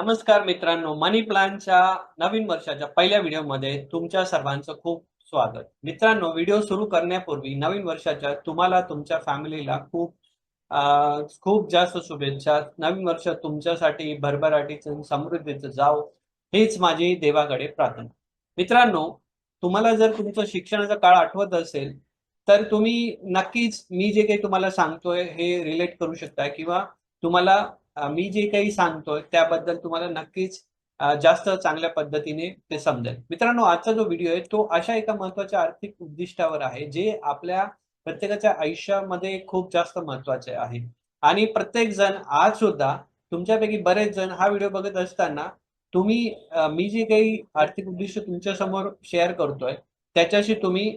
नमस्कार मित्रांनो मनी प्लॅनच्या नवीन वर्षाच्या पहिल्या व्हिडिओमध्ये तुमच्या सर्वांचं खूप स्वागत. मित्रांनो व्हिडिओ सुरू करण्यापूर्वी नवीन वर्षाच्या तुम्हाला तुमच्या फॅमिलीला खूप खूप जास्त शुभेच्छा. नवीन वर्ष तुमच्यासाठी भरभराटीचं समृद्धीचं जाव हेच माझी देवाकडे प्रार्थना. मित्रांनो तुम्हाला जर तुमचं शिक्षणाचा काळ आठवत असेल तर तुम्ही नक्कीच मी जे काही तुम्हाला सांगतोय हे रिलेट करू शकता किंवा तुम्हाला मी जे काही सांगतोय त्याबद्दल तुम्हाला नक्कीच जास्त चांगल्या पद्धतीने ते समजेल. मित्रांनो आजचा जो व्हिडिओ आहे तो अशा एका महत्त्वाच्या आर्थिक उद्दिष्टावर आहे जे आपल्या प्रत्येकाच्या आयुष्यामध्ये खूप जास्त महत्त्वाचे आहे. आणि प्रत्येक जण आज सुद्धा तुमच्यापैकी बरेच जण हा व्हिडिओ बघत असताना तुम्ही मी जे काही आर्थिक उद्दिष्ट तुमच्यासमोर शेअर करतोय त्याच्याशी तुम्ही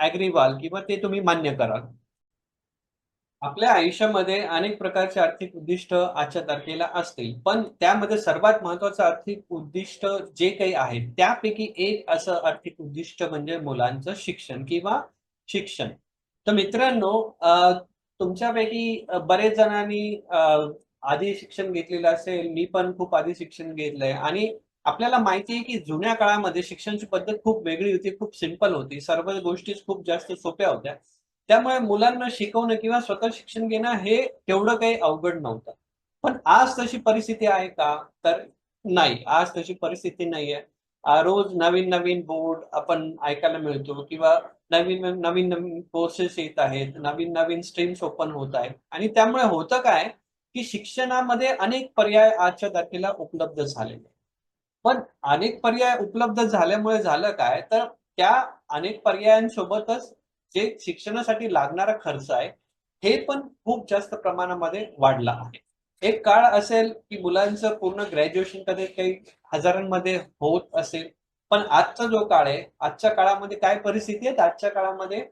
ऍग्री व्हाल किंवा ते तुम्ही मान्य कराल. आपल्या आयुष्यामध्ये अनेक प्रकारचे आर्थिक उद्दिष्ट आजच्या तारखेला असतील. पण त्यामध्ये सर्वात महत्वाचं आर्थिक उद्दिष्ट जे काही आहे त्यापैकी एक असं आर्थिक उद्दिष्ट म्हणजे मुलांचं शिक्षण किंवा शिक्षण. तर मित्रांनो तुमच्यापैकी बरेच जणांनी आधी शिक्षण घेतलेलं असेल मी पण खूप आधी शिक्षण घेतलंय. आणि आपल्याला माहिती आहे की जुन्या काळामध्ये शिक्षणाची पद्धत खूप वेगळी होती खूप सिंपल होती. सर्व गोष्टी खूप जास्त सोप्या होत्या. त्यामुळे मुलांना शिकवणं किंवा स्वतः शिक्षण घेणं हे तेवढं काही अवघड नव्हतं. पण आज तशी परिस्थिती आहे का? तर नाही. आज तशी परिस्थिती नाहीये. आहे रोज नवीन नवीन बोर्ड आपण ऐकायला मिळतो किंवा नवीन नवीन नवीन कोर्सेस येत आहेत नवीन नवीन स्ट्रीम्स ओपन होत आहेत. आणि त्यामुळे होतं काय की शिक्षणामध्ये अनेक पर्याय आजच्या तारखेला उपलब्ध झालेले पण अनेक पर्याय उपलब्ध झाल्यामुळे झालं काय? तर त्या अनेक पर्यायांसोबतच जे शिक्षणासाठी लागणारा खर्च आहे हे पण खूप जास्त प्रमाणामध्ये वाढला आहे. एक काळ असेल की मुलांचं पूर्ण ग्रॅज्युएशन कधी काही हजारांमध्ये होत असेल पण आजचा जो काळ आहे आजच्या काळामध्ये काय परिस्थिती आहे? आजच्या काळामध्ये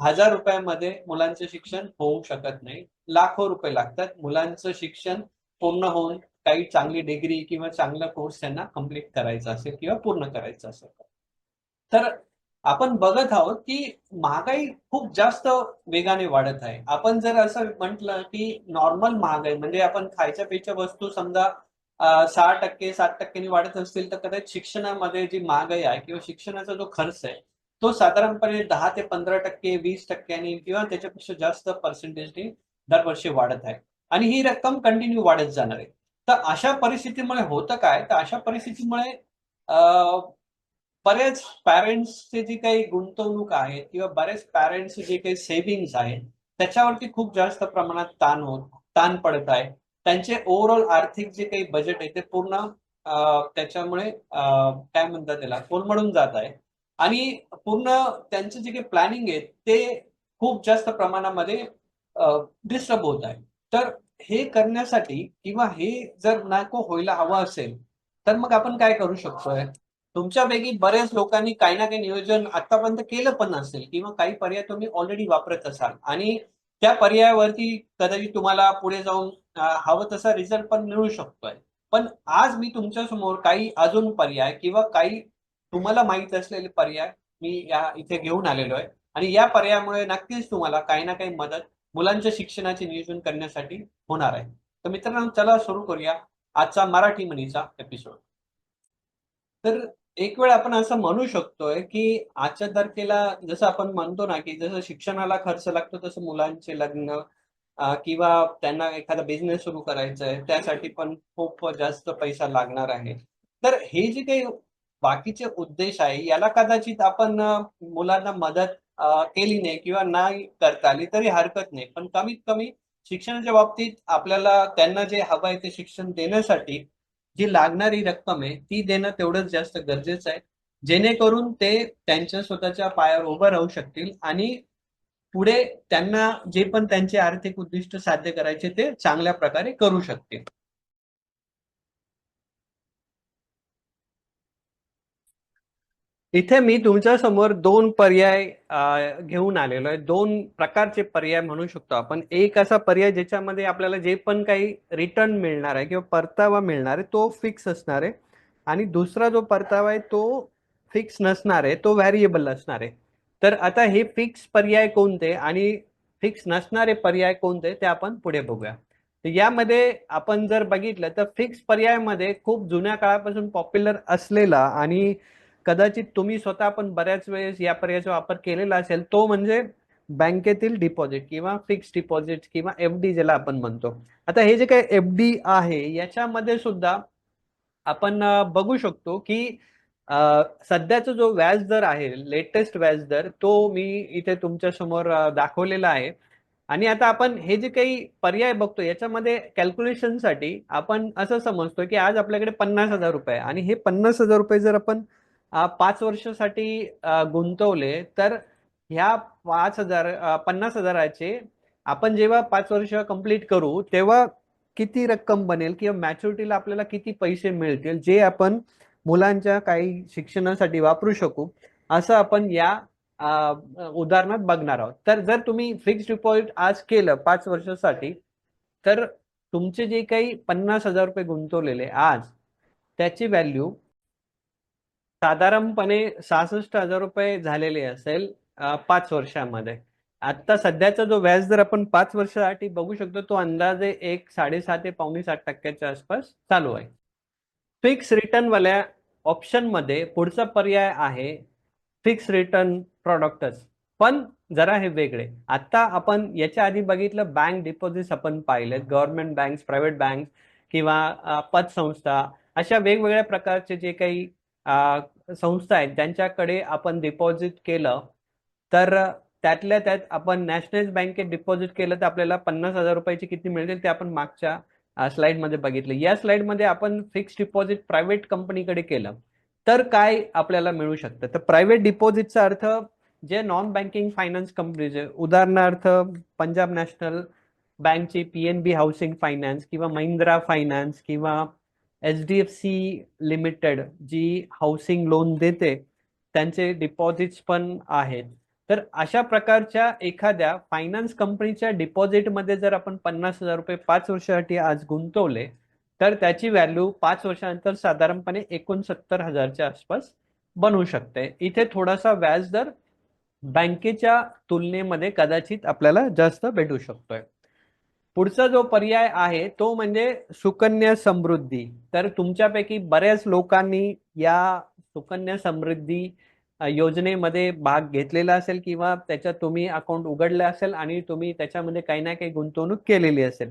हजार रुपयामध्ये मुलांचं शिक्षण होऊ शकत नाही. लाखो रुपये लागतात. मुलांचं शिक्षण पूर्ण होऊन काही चांगली डिग्री किंवा चांगला कोर्स त्यांना कंप्लीट करायचा असेल किंवा पूर्ण करायचा असेल. तर आपण बघत आहोत की महागाई खूप जास्त वेगाने वाढत आहे. आपण जर असं म्हटलं की नॉर्मल महागाई म्हणजे आपण खायच्या प्यायच्या वस्तू समजा सहा टक्के सात टक्क्यांनी वाढत असतील तर कदाचित शिक्षणामध्ये जी महागाई आहे किंवा शिक्षणाचा जो खर्च आहे तो साधारणपणे दहा ते पंधरा टक्के वीस टक्क्यांनी किंवा त्याच्यापेक्षा जास्त पर्सेंटेजनी दरवर्षी वाढत आहे. आणि ही रक्कम कंटिन्यू वाढत जाणार आहे. तर अशा परिस्थितीमुळे होतं काय? तर अशा परिस्थितीमुळे बरेच पॅरेंट्सचे जी काही गुंतवणूक आहे किंवा बरेच पॅरेंट्सचे जे काही सेव्हिंग्स आहेत त्याच्यावरती खूप जास्त प्रमाणात ताण होत ताण पडत आहे. त्यांचे ओव्हरऑल आर्थिक जे काही बजेट आहे ते पूर्ण त्याच्यामुळे काय म्हणतात त्याला कोलमडून जात आहे. आणि पूर्ण त्यांचं जे काही प्लॅनिंग आहे ते खूप जास्त प्रमाणामध्ये डिस्टर्ब होत आहे. तर हे करण्यासाठी किंवा हे जर नको व्हायला हवं असेल तर मग आपण काय करू शकतोय? तुमच्यापैकी बऱ्याच लोकांनी काही ना काही नियोजन आतापर्यंत केलं पण असेल किंवा काही पर्याय तुम्ही ऑलरेडी वापरत असाल. आणि त्या पर्यायावरती कदाचित तुम्हाला पुढे जाऊन हवं तसा रिझल्ट पण मिळू शकतोय. पण आज मी तुमच्यासमोर काही अजून पर्याय किंवा काही तुम्हाला माहीत असलेले पर्याय मी या इथे घेऊन आलेलो आहे. आणि या पर्यायामुळे नक्कीच तुम्हाला काही ना काही मदत मुलांच्या शिक्षणाचे नियोजन करण्यासाठी होणार आहे. तर मित्रांनो चला सुरू करूया आजचा मराठी म्हणीचा एपिसोड तर एक वेळ आपण असं म्हणू शकतोय की आजच्या तारखेला जसं आपण म्हणतो ना की जसं शिक्षणाला खर्च लागतो तसं मुलांचे लग्न किंवा त्यांना एखादा बिझनेस सुरू करायचा आहे त्यासाठी पण खूप जास्त पैसा लागणार आहे. तर हे जे काही बाकीचे उद्देश आहे याला कदाचित आपण मुलांना मदत केली नाही किंवा नाही करता आली तरी हरकत नाही. पण कमीत कमी शिक्षणाच्या बाबतीत आपल्याला त्यांना जे हवं आहे ते शिक्षण देण्यासाठी जी लागणारी रक्कम आहे ती देणं तेवढंच जास्त गरजेचं आहे. जेणेकरून ते त्यांच्या स्वतःच्या पायावर उभं राहू शकतील आणि पुढे त्यांना जे पण त्यांचे आर्थिक उद्दिष्ट साध्य करायचे ते चांगल्या प्रकारे करू शकतील. इथे मी तुमच्यासमोर दोन पर्याय घेऊन आलेलो आहे. दोन प्रकारचे पर्याय म्हणू शकतो आपण. एक असा पर्याय ज्याच्यामध्ये आपल्याला जे पण काही रिटर्न मिळणार आहे किंवा परतावा मिळणार आहे तो फिक्स असणार आहे. आणि दुसरा जो परतावा आहे तो फिक्स नसणार आहे तो व्हॅरिएबल असणार आहे. तर आता हे फिक्स पर्याय कोणते आणि फिक्स नसणारे पर्याय कोणते ते आपण पुढे बघूया. तर यामध्ये आपण जर बघितलं तर फिक्स पर्यायामध्ये खूप जुन्या काळापासून पॉप्युलर असलेला आणि कदाचित तुम्ही स्वतः पण बऱ्याच वेळेस या पर्यायाचा वापर केलेला असेल तो म्हणजे बँकेतील डिपॉझिट किंवा फिक्स डिपॉझिट किंवा एफ डी ज्याला आपण म्हणतो. आता हे जे काही एफ डी आहे याच्यामध्ये सुद्धा आपण बघू शकतो की सध्याचा जो व्याज दर आहे लेटेस्ट व्याज दर तो मी इथे तुमच्यासमोर दाखवलेला आहे. आणि आता आपण हे जे काही पर्याय बघतो याच्यामध्ये कॅल्क्युलेशनसाठी आपण असं समजतो की आज आपल्याकडे पन्नास हजार रुपये आणि हे पन्नास हजार रुपये जर आपण पाच वर्षासाठी गुंतवले तर ह्या पाच हजार पन्नास हजाराचे आपण जेव्हा पाच वर्ष कंप्लीट करू तेव्हा किती रक्कम बनेल किंवा मॅच्युरिटीला आपल्याला किती पैसे मिळतील जे आपण मुलांच्या काही शिक्षणासाठी वापरू शकू असं आपण या उदाहरणात बघणार आहोत. तर जर तुम्ही फिक्स डिपॉझिट आज केलं पाच वर्षासाठी तर तुमचे जे काही पन्नास हजार रुपये गुंतवलेले आज त्याची व्हॅल्यू साधारणपणे सहासष्ट हजार रुपये झालेले असेल पाच वर्षामध्ये. आता सध्याचा जो व्याज दर आपण पाच वर्षासाठी बघू शकतो तो अंदाजे एक साडेसहा ते पावणे सात टक्क्याच्या आसपास चालू आहे. फिक्स रिटर्न वाल्या ऑप्शनमध्ये पुढचा पर्याय आहे फिक्स रिटर्न प्रॉडक्टच. पण जरा हे वेगळे. आता आपण याच्या आधी बघितलं बँक डिपॉझिट्स आपण पाहिलेत गव्हर्नमेंट बँक्स प्रायव्हेट बँक किंवा पतसंस्था अशा वेगवेगळ्या प्रकारचे जे काही संस्था आहेत त्यांच्याकडे आपण डिपॉझिट केलं तर त्यातल्या त्यात आपण नॅशनल बँकेत डिपॉझिट केलं तर आपल्याला पन्नास हजार रुपयाचे किती मिळतील ते आपण मागच्या स्लाइडमध्ये बघितलं. या स्लाइडमध्ये आपण फिक्स डिपॉझिट प्रायव्हेट कंपनीकडे केलं तर काय आपल्याला मिळू शकतं? तर प्रायव्हेट डिपॉझिटचा अर्थ जे नॉन बँकिंग फायनान्स कंपनीज आहे उदाहरणार्थ पंजाब नॅशनल बँकची P N B housing finance किंवा महिंद्रा फायनान्स किंवा H D F C limited जी हाऊसिंग लोन देते त्यांचे डिपॉझिट्स पण आहेत. तर अशा प्रकारच्या एखाद्या फायनान्स कंपनीच्या डिपॉझिटमध्ये जर आपण पन्नास हजार रुपये पाच वर्षासाठी आज गुंतवले तर त्याची व्हॅल्यू पाच वर्षानंतर साधारणपणे एकोणसत्तर हजारच्या आसपास बनवू शकते. इथे थोडासा व्याज दर बँकेच्या तुलनेमध्ये कदाचित आपल्याला जास्त भेटू शकतोय. पुढचा जो पर्याय आहे तो म्हणजे सुकन्या समृद्धी. तर तुमच्यापैकी बऱ्याच लोकांनी या सुकन्या समृद्धी योजनेमध्ये भाग घेतलेला असेल किंवा त्याच्यात तुम्ही अकाउंट उघडलं असेल आणि तुम्ही त्याच्यामध्ये काही ना काही गुंतवणूक केलेली असेल.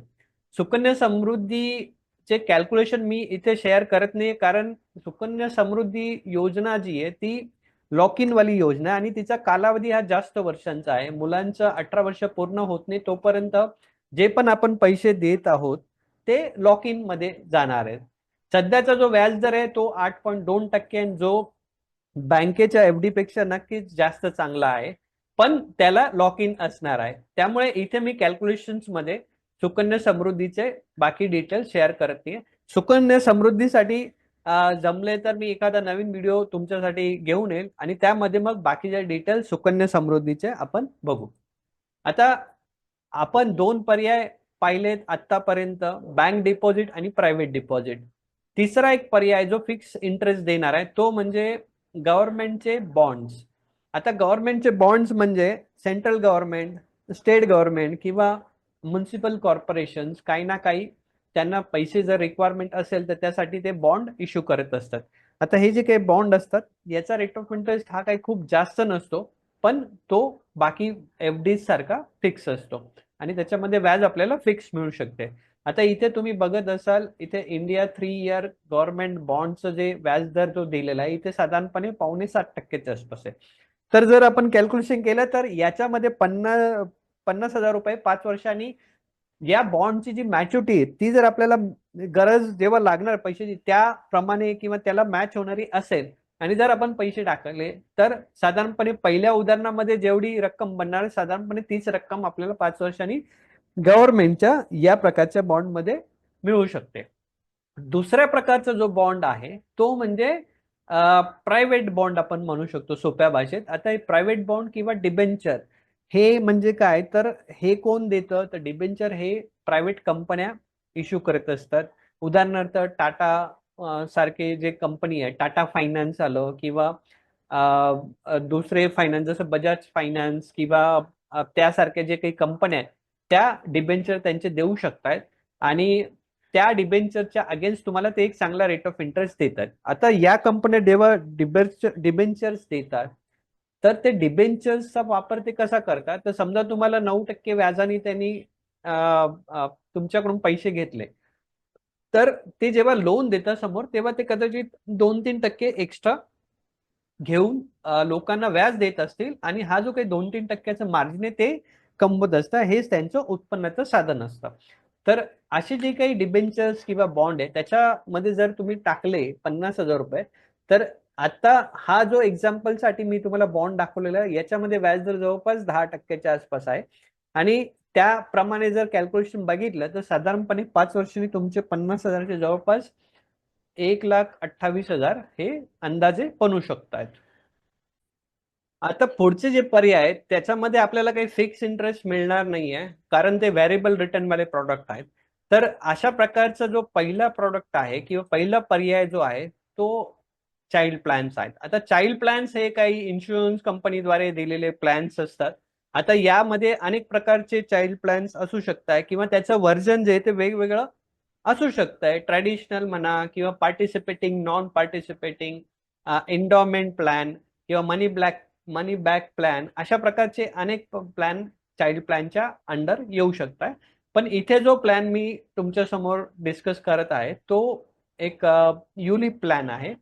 सुकन्या समृद्धीचे कॅल्क्युलेशन मी इथे शेअर करत नाही कारण सुकन्या समृद्धी योजना जी आहे ती लॉक इन वाली योजना आणि तिचा कालावधी हा जास्त वर्षांचा आहे. मुलांचं अठरा वर्ष पूर्ण होत नाही तोपर्यंत जे पण आपण पैसे देत आहोत ते लॉक इनमध्ये जाणार आहेत. सध्याचा जो व्याज दर आहे तो आठ पॉईंट दोन टक्के जो बँकेच्या एफ डी पेक्षा नक्कीच जास्त चांगला आहे. पण त्याला लॉक इन असणार आहे. त्यामुळे इथे मी कॅल्क्युलेशन्समध्ये सुकन्या समृद्धीचे बाकी डिटेल शेअर करत नाही सुकन्या समृद्धीसाठी जमले तर मी एखादा नवीन व्हिडिओ तुमच्यासाठी घेऊन येईल आणि त्यामध्ये मग बाकीच्या डिटेल सुकन्या समृद्धीचे आपण बघू. आता आपण दोन पर्याय पाहिलेत आतापर्यंत बँक डिपॉझिट आणि प्रायव्हेट डिपॉझिट तिसरा एक पर्याय जो फिक्स इंटरेस्ट देणार आहे तो म्हणजे गव्हर्नमेंटचे बॉन्ड्स आता गव्हर्नमेंटचे बॉन्ड्स म्हणजे सेंट्रल गव्हर्नमेंट स्टेट गव्हर्नमेंट किंवा म्युन्सिपल कॉर्पोरेशन्स काही ना काही त्यांना पैसे जर रिक्वायरमेंट असेल तर त्यासाठी ते बॉन्ड इश्यू करत असतात. आता हे जे काही बॉन्ड असतात याचा रेट ऑफ इंटरेस्ट हा काही खूप जास्त नसतो. पण तो बाकी एफ डी सारखा फिक्स असतो. आणि त्याच्यामध्ये व्याज आपल्याला फिक्स मिळू शकते. आता इथे तुम्ही बघत असाल इथे इंडिया थ्री इयर गव्हर्नमेंट बॉन्डचं जे व्याज दर जो दिलेला आहे इथे साधारणपणे पावणे सात टक्केच्या आसपास आहे. तर जर आपण कॅल्क्युलेशन केलं तर याच्यामध्ये पन्नास पन्नास हजार रुपये पाच वर्षांनी या बॉन्डची जी मॅच्युरिटी आहे ती जर आपल्याला गरज जेव्हा लागणार पैशाची त्याप्रमाणे किंवा त्याला मॅच होणारी असेल आणि जर आपण पैसे टाकले तर साधारणपणे पहिल्या उदाहरणामध्ये जेवढी रक्कम बनणार साधारणपणे तीच रक्कम आपल्याला पाच वर्षांनी गव्हर्नमेंटच्या या प्रकारच्या बॉन्डमध्ये मिळू शकते. दुसऱ्या प्रकारचा जो बॉन्ड आहे तो म्हणजे प्रायव्हेट बॉन्ड आपण म्हणू शकतो सोप्या भाषेत. आता हे प्रायव्हेट बॉन्ड किंवा डिबेंचर हे म्हणजे काय? तर हे कोण देतं? तर डिबेंचर हे प्रायव्हेट कंपन्या इश्यू करत असतात. उदाहरणार्थ टाटा सारखे जे कंपनी आहे टाटा फायनान्स आलं किंवा दुसरे फायनान्स जसं बजाज फायनान्स किंवा त्यासारख्या जे काही कंपन्या आहेत त्या डिबेंचर त्यांचे देऊ शकतायत. आणि त्या डिबेंचरच्या अगेन्स्ट तुम्हाला ते एक चांगला रेट ऑफ इंटरेस्ट देतात. आता या कंपन्या जेव्हा डिबेंचर डिबेंचर्स देतात तर ते डिबेंचर्सचा वापर ते कसा करतात? तर समजा तुम्हाला नऊ टक्के व्याजाने त्यांनी तुमच्याकडून पैसे घेतले. तर ते जेव्हा लोन देतात समोर तेव्हा ते कदाचित दोन तीन टक्के एक्स्ट्रा घेऊन लोकांना व्याज देत असतील आणि हा जो काही दोन तीन टक्क्याचं मार्जिन आहे ते कमवत असतं. हेच त्यांचं उत्पन्नाचं साधन असतं. तर असे जे काही डिबेंचर्स किंवा बॉन्ड आहे त्याच्यामध्ये जर तुम्ही टाकले पन्नास हजार रुपये तर आता हा जो एक्झाम्पलसाठी मी तुम्हाला बॉन्ड दाखवलेला आहे याच्यामध्ये व्याजदर जवळपास दहा टक्क्याच्या आसपास आहे. आणि त्याप्रमाणे जर कॅल्क्युलेशन बघितलं तर साधारणपणे पाच वर्षांनी तुमचे पन्नास हजारच्या जवळपास एक लाख अठ्ठावीस हजार हे अंदाजे बनू शकतात आता पुढचे जे पर्याय आहेत त्याच्यामध्ये आपल्याला काही फिक्स इंटरेस्ट मिळणार नाहीये कारण ते व्हेरिएबल रिटर्न वाले प्रॉडक्ट आहेत. तर अशा प्रकारचा जो पहिला प्रॉडक्ट आहे किंवा पहिला पर्याय जो आहे तो चाइल्ड प्लॅन्स आहेत. आता चाइल्ड प्लॅन्स हे काही इन्शुरन्स कंपनीद्वारे दिलेले प्लॅन्स असतात. आता यामध्ये अनेक प्रकारचे चाइल्ड प्लॅन्स असू शकतात किंवा त्याचं व्हर्जन जे आहे ते वेगवेगळं असू शकतंय. ट्रॅडिशनल म्हणा किंवा participating non participating endowment plan किंवा money black money back plan अशा प्रकारचे अनेक प्लॅन चाइल्ड प्लॅनच्या अंडर येऊ शकतात पण इथे जो प्लॅन मी तुमच्यासमोर डिस्कस करत आहे तो एक युलिप प्लॅन आहे.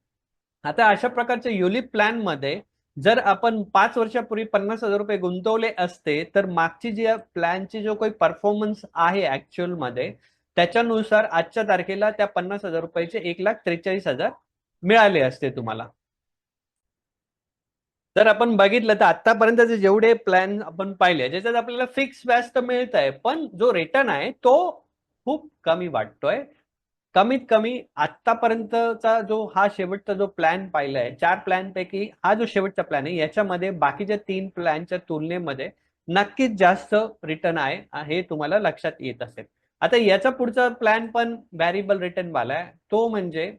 आता अशा प्रकारच्या युलिप प्लॅनमध्ये जर आपण पाच वर्षापूर्वी पन्नास हजार रुपये गुंतवले असते तर मागची जी प्लॅनची जो काही परफॉर्मन्स आहे ऍक्च्युअलमध्ये त्याच्यानुसार आजच्या तारखेला त्या पन्नास हजार रुपयाचे एक लाख त्रेचाळीस हजार मिळाले असते तुम्हाला. जर आपण बघितलं तर आतापर्यंतचे जेवढे प्लॅन आपण पाहिले ज्याच्यात आपल्याला फिक्स व्याज तर मिळत आहे पण जो रिटर्न आहे तो खूप कमी वाटतोय. कमीत कमी आतापर्यंतचा जो हा शेवटचा जो प्लॅन पाहिला आहे चार प्लॅन पैकी हा जो शेवटचा प्लॅन आहे याच्यामध्ये बाकीच्या तीन प्लॅनच्या तुलनेमध्ये नक्कीच जास्त रिटर्न आहे हे तुम्हाला लक्षात येत असेल. आता याचा पुढचा प्लॅन पण व्हॅरिएबल रिटर्न वाला आहे तो म्हणजे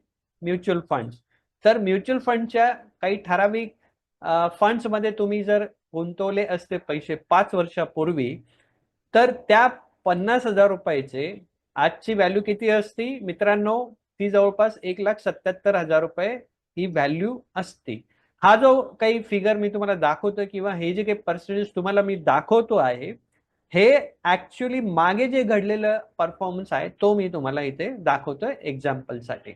म्युच्युअल फंड्स तर म्युच्युअल फंडच्या काही ठराविक फंड्समध्ये तुम्ही जर गुंतवले असते पैसे पाच वर्षापूर्वी तर त्या पन्नास हजार रुपयाचे आजची व्हॅल्यू किती असती? मित्रांनो ती जवळपास एक लाख सत्याहत्तर हजार रुपये ही व्हॅल्यू असते. हा जो काही फिगर मी तुम्हाला दाखवतो किंवा हे जे काही पर्सेंटेज तुम्हाला मी दाखवतो आहे हे ऍक्च्युली मागे जे घडलेलं परफॉर्मन्स आहे तो मी तुम्हाला इथे दाखवतोय एक्झाम्पलसाठी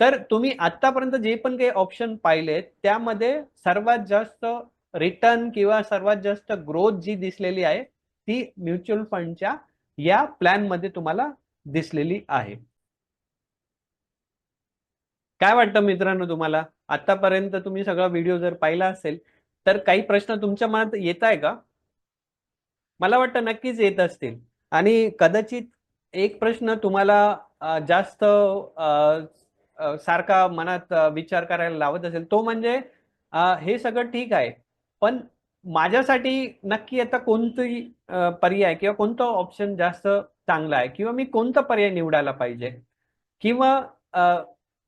तर तुम्ही आतापर्यंत जे पण काही ऑप्शन पाहिलेत त्यामध्ये सर्वात जास्त रिटर्न किंवा सर्वात जास्त ग्रोथ जी दिसलेली आहे ती म्युच्युअल फंडच्या या प्लॅनमध्ये तुम्हाला दिसलेली आहे. काय वाटतं मित्रांनो तुम्हाला? आतापर्यंत तुम्ही सगळा व्हिडिओ जर पाहिला असेल तर काही प्रश्न तुमच्या मनात येत आहे का? मला वाटतं नक्कीच येत असतील. आणि कदाचित एक प्रश्न तुम्हाला जास्त सारखा मनात विचार करायला लावत असेल तो म्हणजे हे सगळं ठीक आहे. पण माझ्यासाठी नक्की आता कोणती पर्याय किंवा कोणतं ऑप्शन जास्त चांगला आहे? किंवा मी कोणता पर्याय निवडायला पाहिजे? किंवा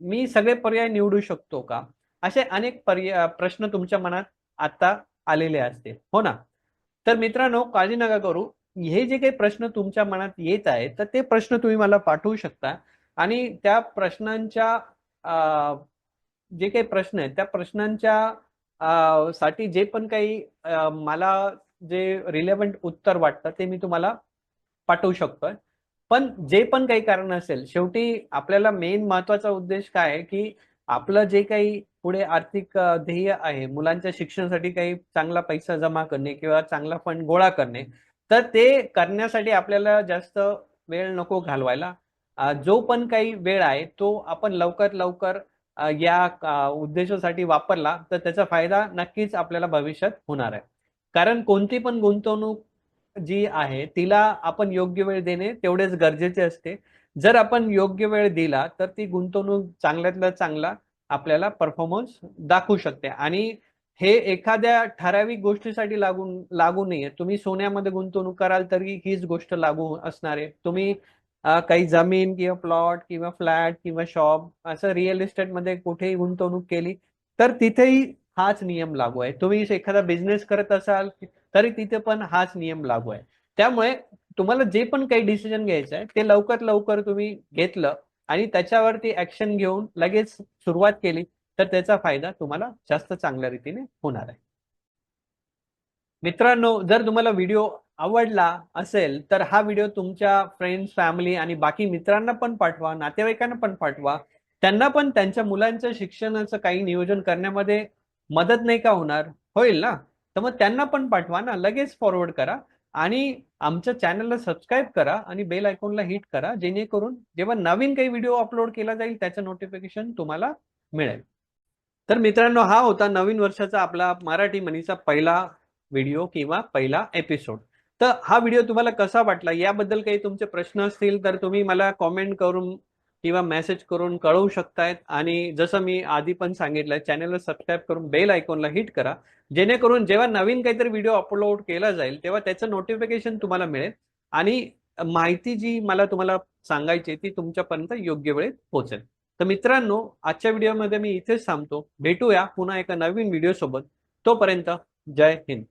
मी सगळे पर्याय निवडू शकतो का? असे अनेक पर्याय प्रश्न तुमच्या मनात आता आलेले असतील. हो ना? तर मित्रांनो काळजी नका करू. हे जे काही प्रश्न तुमच्या मनात येत आहेत तर ते प्रश्न तुम्ही मला पाठवू शकता. आणि त्या प्रश्नांच्या जे काही प्रश्न आहेत त्या प्रश्नांच्या साठी जे पण काही मला जे रिलेव्हंट उत्तर वाटतं ते मी तुम्हाला पाठवू शकतोय. पण जे पण काही कारण असेल शेवटी आपल्याला मेन महत्त्वाचा उद्देश काय आहे की आपलं जे काही पुढे आर्थिक ध्येय आहे मुलांच्या शिक्षणासाठी काही चांगला पैसा जमा करणे किंवा चांगला फंड गोळा करणे तर ते करण्यासाठी आपल्याला जास्त वेळ नको घालवायला. जो पण काही वेळ आहे तो आपण लवकर लवकर या उद्देशासाठी वापरला तर त्याचा फायदा नक्कीच आपल्याला भविष्यात होणार आहे. कारण कोणती पण गुंतवणूक जी आहे तिला आपण योग्य वेळ देणे तेवढेच गरजेचे असते. जर आपण योग्य वेळ दिला तर ती गुंतवणूक चांगल्यातला चांगला आपल्याला परफॉर्मन्स दाखवू शकते. आणि हे एखाद्या ठराविक गोष्टीसाठी लागून लागू नाहीये तुम्ही सोन्यामध्ये गुंतवणूक कराल तरी हीच गोष्ट लागू असणार आहे. तुम्ही काही जमीन किंवा प्लॉट किंवा फ्लॅट किंवा शॉप असं रिअल इस्टेटमध्ये कुठेही गुंतवणूक केली तर तिथेही हाच नियम लागू आहे. तुम्ही एखादा बिझनेस करत असाल तरी तिथे पण हाच नियम लागू आहे. त्यामुळे तुम्हाला जे पण काही डिसिजन घ्यायचं आहे ते लवकर लवकर तुम्ही घेतलं आणि त्याच्यावरती ऍक्शन घेऊन लगेच सुरुवात केली तर त्याचा फायदा तुम्हाला जास्त चांगल्या रीतीने होणार आहे. मित्रांनो जर तुम्हाला व्हिडिओ आवडला असेल तर हा व्हिडिओ तुमच्या फ्रेंड्स फॅमिली आणि बाकी मित्रांना पण पाठवा नातेवाईकांना पण पाठवा. त्यांना पण त्यांच्या मुलांच्या शिक्षणाचं काही नियोजन करण्यामध्ये मदत नाही का होणार? होईल ना? तर मग त्यांना पण पाठवा ना लगेच फॉरवर्ड करा आणि आमच्या चॅनलला सबस्क्राईब करा आणि बेल आयकॉनला हिट करा जेणेकरून जेव्हा नवीन काही व्हिडिओ अपलोड केला जाईल त्याचं नोटिफिकेशन तुम्हाला मिळेल. तर मित्रांनो हा होता नवीन वर्षाचा आपला मराठी मनीचा पहिला व्हिडिओ किंवा पहिला एपिसोड तर हा व्हिडिओ तुम्हाला कसा वाटला? याबद्दल काही तुमचे प्रश्न असतील तर तुम्ही मला कॉमेंट करून किंवा मेसेज करून कळवू शकतायत. आणि जसं मी आधी पण सांगितलं चॅनलला सबस्क्राईब करून बेल आयकॉनला हिट करा. जेणेकरून जेव्हा नवीन काहीतरी व्हिडिओ अपलोड केला जाईल तेव्हा त्याचं नोटिफिकेशन तुम्हाला मिळेल. आणि माहिती जी मला तुम्हाला सांगायची ती तुमच्यापर्यंत योग्य वेळेत पोहोचेल. तर मित्रांनो आजच्या व्हिडिओमध्ये मी इथेच थांबतो. भेटूया पुन्हा एका नवीन व्हिडिओ सोबत. तोपर्यंत जय हिंद.